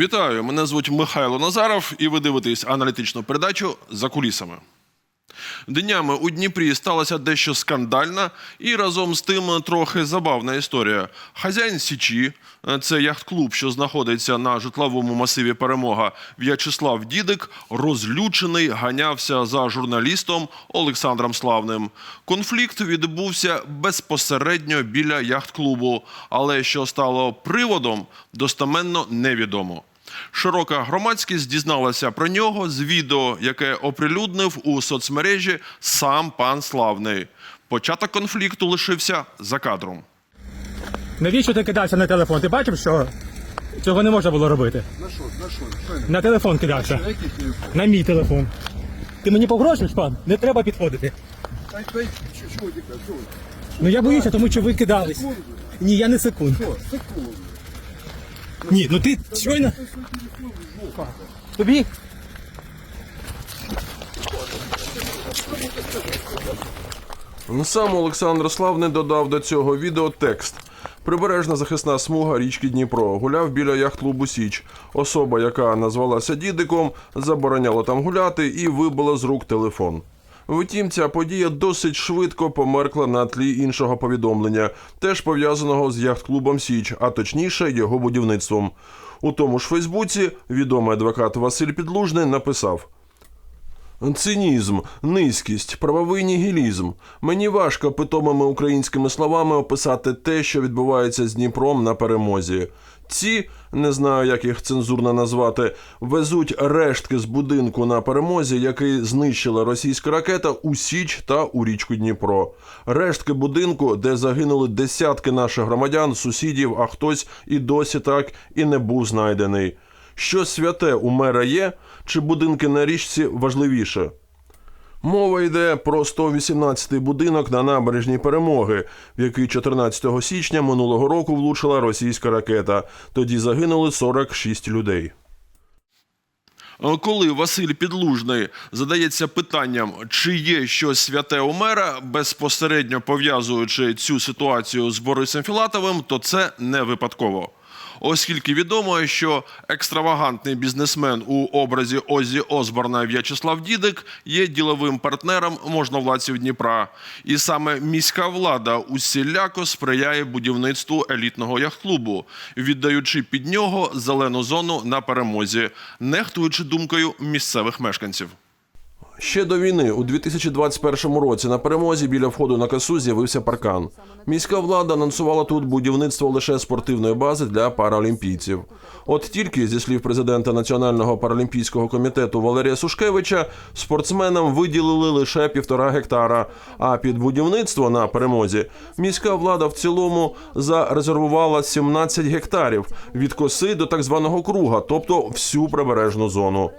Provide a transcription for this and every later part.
Вітаю! Мене звуть Михайло Назаров, і ви дивитесь аналітичну передачу за кулісами. Днями у Дніпрі сталася дещо скандальна і разом з тим трохи забавна історія. Хазяїн Січі, це яхт-клуб, що знаходиться на житловому масиві Перемога, В'ячеслав Дідик, розлючений ганявся за журналістом Олександром Славним. Конфлікт відбувся безпосередньо біля яхт-клубу, але що стало приводом, достеменно невідомо. Широка громадськість дізналася про нього з відео, яке оприлюднив у соцмережі сам пан Славний. Початок конфлікту лишився за кадром. Навіщо ти кидався на телефон? Ти бачив, що цього не можна було робити? На що? На що? Що На телефон кидався. На який телефон? На мій телефон. Ти мені погрожуєш, пан? Не треба підходити. Дай, що- чого? Чого? Ну я боюся, тому що ви кидались. Секунду. Ні, я не секунд. Що? Секунду. Ні, ну ти щойно. Тобі? Сам Олександр Славний додав до цього відео текст. Прибережна захисна смуга річки Дніпро гуляв біля яхт-клубу Січ. Особа, яка назвалася дідиком, забороняла там гуляти і вибила з рук телефон. Втім, ця подія досить швидко померкла на тлі іншого повідомлення, теж пов'язаного з яхт-клубом Січ, а точніше його будівництвом. У тому ж Фейсбуці відомий адвокат Василь Підлужний написав. Цинізм, низькість, правовий нігілізм. Мені важко питомими українськими словами описати те, що відбувається з Дніпром на перемозі. Ці, не знаю, як їх цензурно назвати, везуть рештки з будинку на перемозі, який знищила російська ракета у Січ та у річку Дніпро. Рештки будинку, де загинули десятки наших громадян, сусідів, а хтось і досі так і не був знайдений. Що святе у мера є, чи будинки на річці важливіше? Мова йде про 118-й будинок на набережній перемоги, в який 14 січня минулого року влучила російська ракета. Тоді загинули 46 людей. Коли Василь Підлужний задається питанням, чи є щось святе у мера, безпосередньо пов'язуючи цю ситуацію з Борисом Філатовим, то це не випадково. Оскільки відомо, що екстравагантний бізнесмен у образі Озі Осборна В'ячеслав Дідик є діловим партнером можновладців Дніпра, і саме міська влада усіляко сприяє будівництву елітного яхт-клубу, віддаючи під нього зелену зону на перемозі, нехтуючи думкою місцевих мешканців. Ще до війни, у 2021 році, на перемозі біля входу на касу з'явився паркан. Міська влада анонсувала тут будівництво лише спортивної бази для паралімпійців. От тільки, зі слів президента Національного паралімпійського комітету Валерія Сушкевича, спортсменам виділили лише півтора гектара. А під будівництво на перемозі міська влада в цілому зарезервувала 17 гектарів від коси до так званого круга, тобто всю прибережну зону.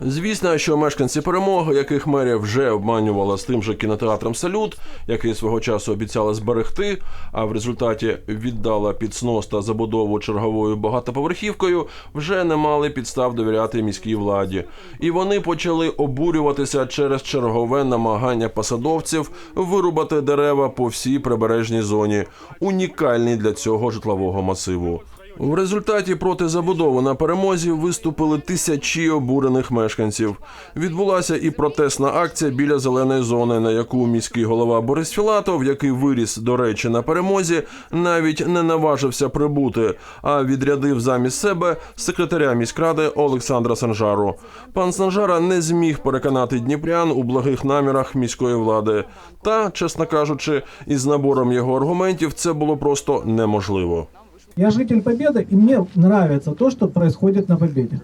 Звісно, що мешканці перемоги, яких мерія вже обманювала з тим же кінотеатром Салют, який свого часу обіцяла зберегти, а в результаті віддала під снос та забудову черговою багатоповерхівкою, вже не мали підстав довіряти міській владі. І вони почали обурюватися через чергове намагання посадовців вирубати дерева по всій прибережній зоні, унікальній для цього житлового масиву. В результаті проти забудови на перемозі виступили тисячі обурених мешканців. Відбулася і протестна акція біля зеленої зони, на яку міський голова Борис Філатов, який виріс до речі на перемозі, навіть не наважився прибути, а відрядив замість себе секретаря міськради Олександра Санжару. Пан Санжара не зміг переконати дніпрян у благих намірах міської влади. Та, чесно кажучи, із набором його аргументів це було просто неможливо. Я житель Победы, и мне нравится то, что происходит на Победе.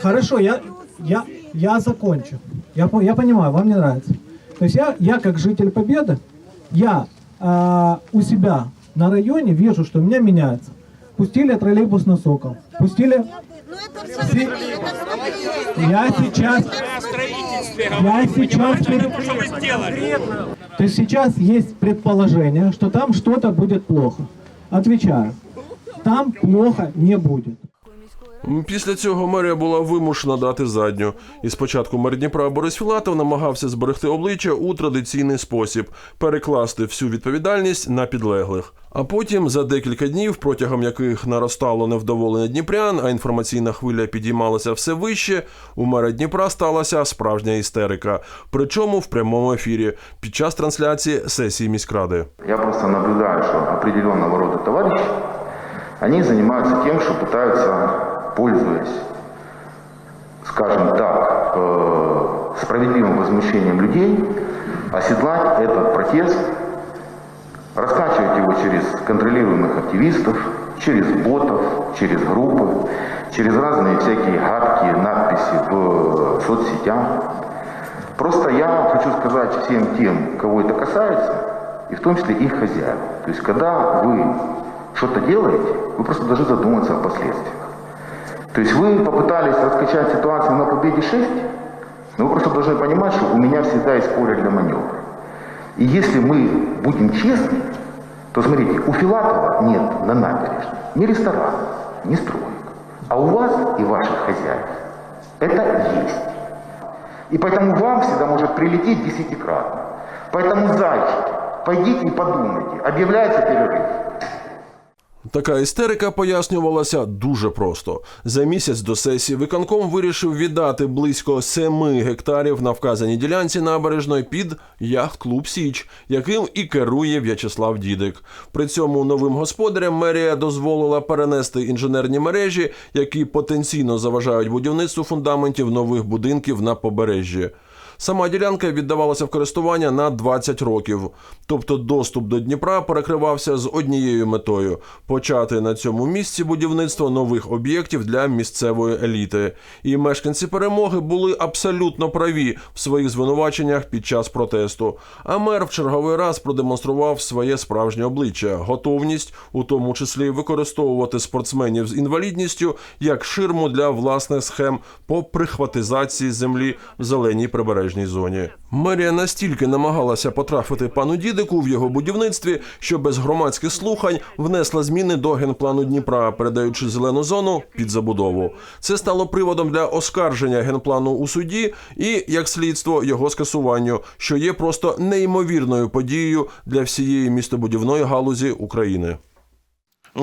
Хорошо, я, я, я закончу. Я, я понимаю, вам не нравится. То есть я, я как житель Победы, я а, у себя на районе вижу, что у меня меняется. Пустили троллейбус на Сокол. Пустили... Се- Я сейчас... Я сейчас... То есть сейчас есть предположение, что там что-то будет плохо. Отвечаю. Там плохо не будет. Після цього мерія була вимушена дати задню. І спочатку мер Дніпра Борис Філатов намагався зберегти обличчя у традиційний спосіб перекласти всю відповідальність на підлеглих. А потім за декілька днів, протягом яких наростало невдоволення дніпрян, а інформаційна хвиля підіймалася все вище, у мера Дніпра сталася справжня істерика. Причому в прямому ефірі під час трансляції сесії міськради. Я просто наблюдаю, что определенного рода товарищи, они занимаются тем, что пытаются, пользуясь, скажем так, э, справедливым возмущением людей, оседлать этот протест, раскачивать его через контролируемых активистов, через ботов, через группы, через разные всякие гадкие надписи в соцсетях. Просто я хочу сказать всем тем, кого это касается, и в том числе их хозяев. То есть, когда вы что-то делаете, вы просто должны задуматься о последствиях. То есть вы попытались раскачать ситуацию на победе 6, но вы просто должны понимать, что у меня всегда есть поле для маневра. И если мы будем честны, то смотрите, у Филатова нет на набережной ни ресторана, ни строек. А у вас и ваших хозяев это есть. И поэтому вам всегда может прилететь десятикратно. Поэтому, зайчики, пойдите и подумайте, объявляется перерыв. Така істерика пояснювалася дуже просто. За місяць до сесії виконком вирішив віддати близько 7 гектарів на вказаній ділянці набережної під яхт-клуб Січ, яким і керує В'ячеслав Дідик. При цьому новим господарям мерія дозволила перенести інженерні мережі, які потенційно заважають будівництву фундаментів нових будинків на побережжі. Сама ділянка віддавалася в користування на 20 років. Тобто доступ до Дніпра перекривався з однією метою почати на цьому місці будівництво нових об'єктів для місцевої еліти. І мешканці перемоги були абсолютно праві в своїх звинуваченнях під час протесту. А мер в черговий раз продемонстрував своє справжнє обличчя, готовність, у тому числі використовувати спортсменів з інвалідністю як ширму для власних схем по прихватизації землі в зеленій прибережній зоні. Мерія настільки намагалася потрафити пану Дідику в його будівництві, що без громадських слухань внесла зміни до генплану Дніпра, передаючи зелену зону під забудову. Це стало приводом для оскарження генплану у суді і, як слідство, його скасуванню, що є просто неймовірною подією для всієї містобудівної галузі України.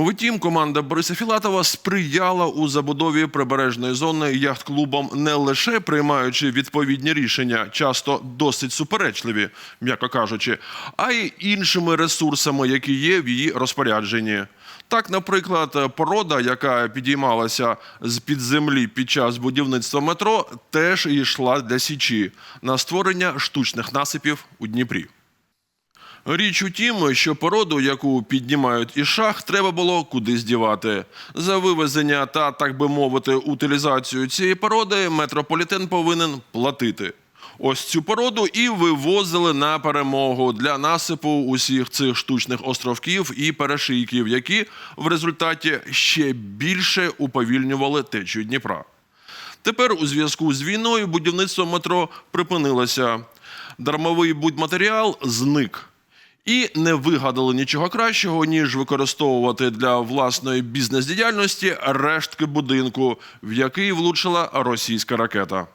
Втім, команда Бориса Філатова сприяла у забудові прибережної зони яхт-клубом не лише приймаючи відповідні рішення, часто досить суперечливі, м'яко кажучи, а й іншими ресурсами, які є в її розпорядженні. Так, наприклад, порода, яка підіймалася з під землі під час будівництва метро, теж йшла для січі на створення штучних насипів у Дніпрі. Річ у тім, що породу, яку піднімають із шах, треба було кудись дівати. За вивезення та, так би мовити, утилізацію цієї породи метрополітен повинен платити. Ось цю породу і вивозили на перемогу для насипу усіх цих штучних островків і перешийків, які в результаті ще більше уповільнювали течію Дніпра. Тепер у зв'язку з війною будівництво метро припинилося. Дармовий будматеріал зник. І не вигадали нічого кращого, ніж використовувати для власної бізнес-діяльності рештки будинку, в який влучила російська ракета.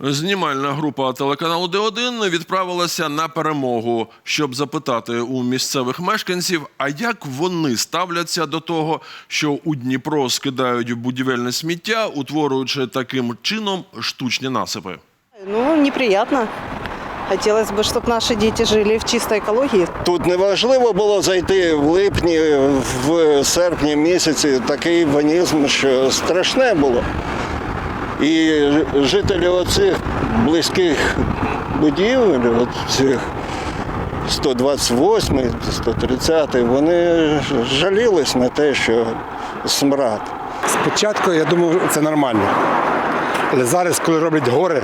Знімальна група телеканалу Д1 відправилася на перемогу, щоб запитати у місцевих мешканців, а як вони ставляться до того, що у Дніпро скидають будівельне сміття, утворюючи таким чином штучні насипи. Ну, неприятно. Хотелось бы, чтобы наши дети жили в чистой экологии. Тут неважливо було зайти в липні, в серпні місяці такий ванізм, що страшне було. І ж- жителі оцих близьких будівель, от цих 128, 130, вони жалілись на те, що смрад. Спочатку я думав, це нормально. Але зараз, коли роблять гори,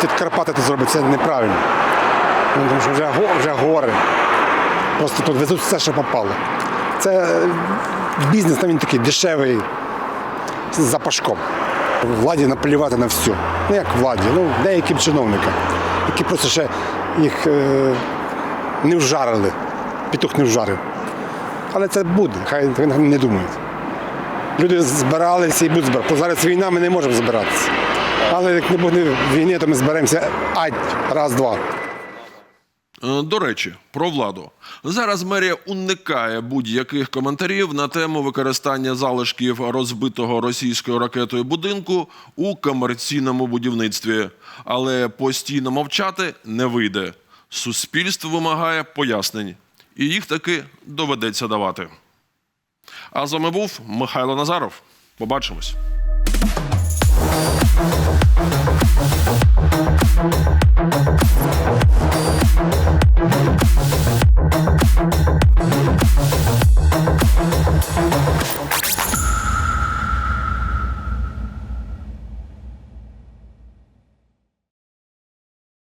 тут Карпати тут зроблять, це неправильно. Ну, Тому що вже, вже гори. Просто тут везуть все, що попало. Це е, бізнес там він такий дешевий з запашком. Владі наплювати на все. Ну як владі, ну деяким чиновникам, які просто ще їх е, не вжарили. Петух не вжарив. Але це буде, хай не думають. люди збиралися і будуть збиратися. Зараз війна, ми не можемо збиратися. Але як не буде війни, то ми зберемося ать, раз-два. Е, До речі, про владу. Зараз мерія уникає будь-яких коментарів на тему використання залишків розбитого російською ракетою будинку у комерційному будівництві, але постійно мовчати не вийде. Суспільство вимагає пояснень, і їх таки доведеться давати. А з вами був Михайло Назаров. Побачимось. Thank you.